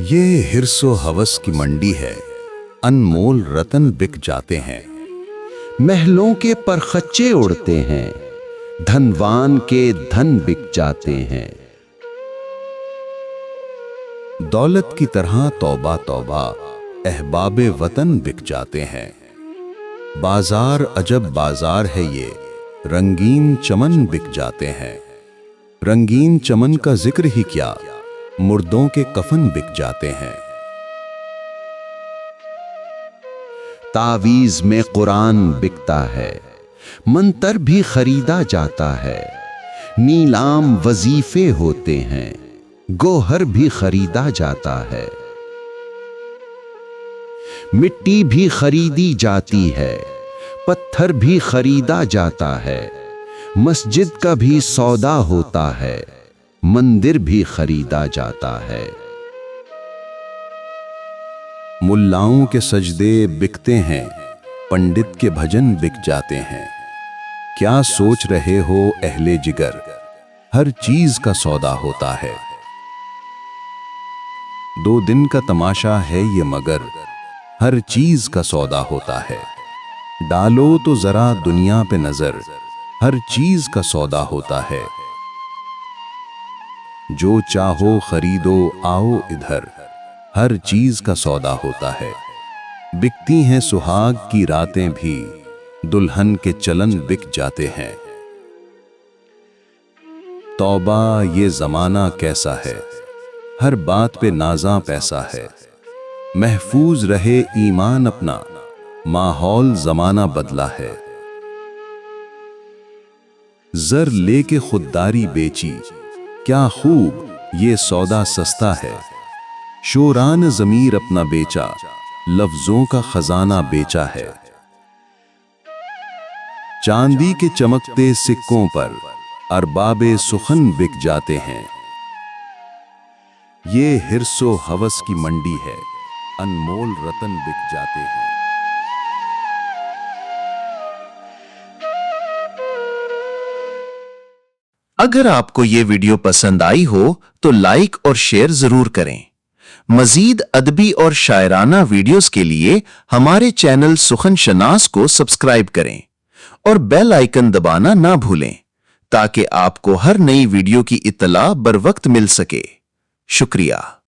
ये हिरसो हवस की मंडी है। अनमोल रतन बिक जाते हैं। महलों के परखच्चे उड़ते हैं। धनवान के धन बिक जाते हैं। दौलत की तरह तौबा तौबा, अहबाब वतन बिक जाते हैं। बाज़ार अजब बाज़ार है ये। रंगीन चमन बिक जाते हैं। रंगीन चमन का ज़िक्र ही क्या? मुर्दों के कफन बिक जाते हैं। तावीज में कुरान बिकता है, मंतर भी खरीदा जाता है। नीलाम वजीफे होते हैं, गोहर भी खरीदा जाता है। मिट्टी भी खरीदी जाती है, पत्थर भी खरीदा जाता है। मस्जिद का भी सौदा होता है। मंदिर भी खरीदा जाता है। मुल्लाओं के सजदे बिकते हैं, पंडित के भजन बिक जाते हैं। क्या सोच रहे हो अहले जिगर? हर चीज़ का सौदा होता है। दो दिन का तमाशा है ये मगर, हर चीज़ का सौदा होता है। डालो तो जरा दुनिया पे नज़र, हर चीज़ का सौदा होता है। जो चाहो खरीदो, आओ इधर। हर चीज़ का सौदा होता है। बिकती हैं सुहाग की रातें भी, दुल्हन के चलन बिक जाते हैं। तौबा ये जमाना कैसा है? हर बात पे नाजा पैसा है। महफूज रहे ईमान अपना, माहौल जमाना बदला है। जर लेके खुददारी बेची क्या खूब, ये सौदा सस्ता है। शोरान जमीर अपना बेचा, लफ्जों का खजाना बेचा है। चांदी के चमकते सिक्कों पर अरबाबे सुखन बिक जाते हैं। ये हिरसो हवस की मंडी है, अनमोल रतन बिक जाते हैं। अगर आपको ये वीडियो पसंद आई हो तो लाइक और शेयर ज़रूर करें। मजीद अदबी और शायराना वीडियोस के लिए हमारे चैनल सुखन शनास को सब्सक्राइब करें और बेल आइकन दबाना ना भूलें, ताकि आपको हर नई वीडियो की इतला बर वक्त मिल सके। शुक्रिया।